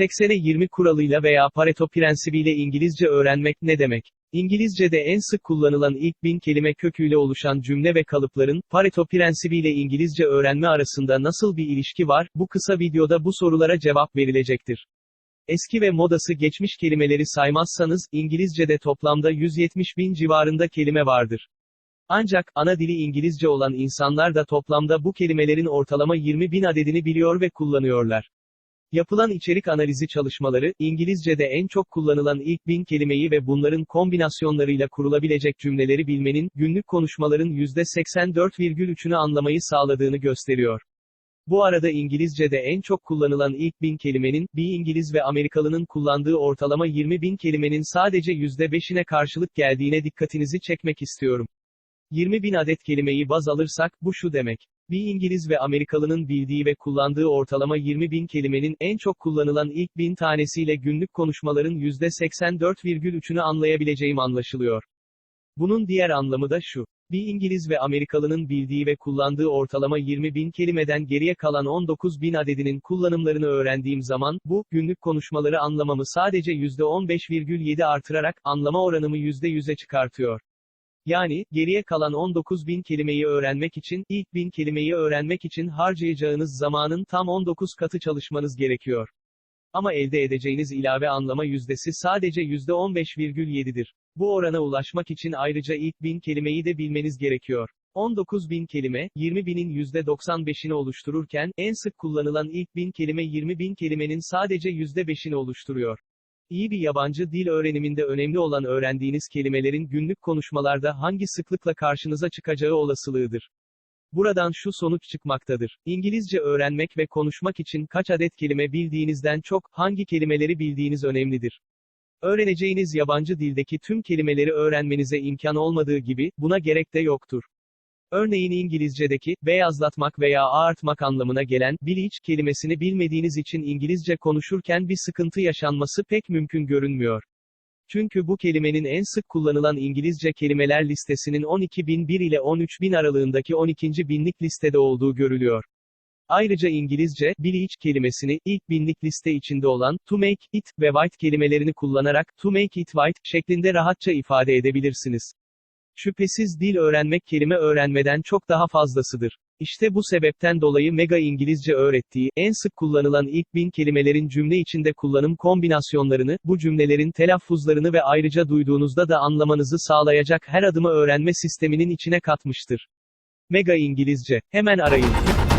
80'e 20 kuralıyla veya Pareto prensibiyle İngilizce öğrenmek ne demek? İngilizce'de en sık kullanılan ilk bin kelime köküyle oluşan cümle ve kalıpların, Pareto prensibiyle İngilizce öğrenme arasında nasıl bir ilişki var, bu kısa videoda bu sorulara cevap verilecektir. Eski ve modası geçmiş kelimeleri saymazsanız, İngilizce'de toplamda 170 bin civarında kelime vardır. Ancak, ana dili İngilizce olan insanlar da toplamda bu kelimelerin ortalama 20 bin adedini biliyor ve kullanıyorlar. Yapılan içerik analizi çalışmaları, İngilizce'de en çok kullanılan ilk bin kelimeyi ve bunların kombinasyonlarıyla kurulabilecek cümleleri bilmenin, günlük konuşmaların %84,3'ünü anlamayı sağladığını gösteriyor. Bu arada İngilizce'de en çok kullanılan ilk bin kelimenin, bir İngiliz ve Amerikalının kullandığı ortalama 20 bin kelimenin sadece %5'ine karşılık geldiğine dikkatinizi çekmek istiyorum. 20 bin adet kelimeyi baz alırsak, bu şu demek. Bir İngiliz ve Amerikalının bildiği ve kullandığı ortalama 20 bin kelimenin en çok kullanılan ilk bin tanesiyle günlük konuşmaların %84,3'ünü anlayabileceğim anlaşılıyor. Bunun diğer anlamı da şu. Bir İngiliz ve Amerikalının bildiği ve kullandığı ortalama 20 bin kelimeden geriye kalan 19 bin adedinin kullanımlarını öğrendiğim zaman, bu, günlük konuşmaları anlamamı sadece %15,7 artırarak, anlama oranımı %100'e çıkartıyor. Yani, geriye kalan 19 bin kelimeyi öğrenmek için, ilk bin kelimeyi öğrenmek için harcayacağınız zamanın tam 19 katı çalışmanız gerekiyor. Ama elde edeceğiniz ilave anlama yüzdesi sadece %15,7'dir. Bu orana ulaşmak için ayrıca ilk bin kelimeyi de bilmeniz gerekiyor. 19 bin kelime, 20 binin %95'ini oluştururken, en sık kullanılan ilk bin kelime 20 bin kelimenin sadece %5'ini oluşturuyor. İyi bir yabancı dil öğreniminde önemli olan öğrendiğiniz kelimelerin günlük konuşmalarda hangi sıklıkla karşınıza çıkacağı olasılığıdır. Buradan şu sonuç çıkmaktadır. İngilizce öğrenmek ve konuşmak için kaç adet kelime bildiğinizden çok, hangi kelimeleri bildiğiniz önemlidir. Öğreneceğiniz yabancı dildeki tüm kelimeleri öğrenmenize imkan olmadığı gibi, buna gerek de yoktur. Örneğin İngilizce'deki, beyazlatmak veya ağartmak anlamına gelen, bleach kelimesini bilmediğiniz için İngilizce konuşurken bir sıkıntı yaşanması pek mümkün görünmüyor. Çünkü bu kelimenin en sık kullanılan İngilizce kelimeler listesinin 12.001 ile 13.000 aralığındaki 12. binlik listede olduğu görülüyor. Ayrıca İngilizce, bleach kelimesini, ilk binlik liste içinde olan, to make it ve white kelimelerini kullanarak, to make it white, şeklinde rahatça ifade edebilirsiniz. Şüphesiz dil öğrenmek kelime öğrenmeden çok daha fazlasıdır. İşte bu sebepten dolayı Mega İngilizce öğrettiği, en sık kullanılan ilk bin kelimelerin cümle içinde kullanım kombinasyonlarını, bu cümlelerin telaffuzlarını ve ayrıca duyduğunuzda da anlamanızı sağlayacak her adımı öğrenme sisteminin içine katmıştır. Mega İngilizce, hemen arayın.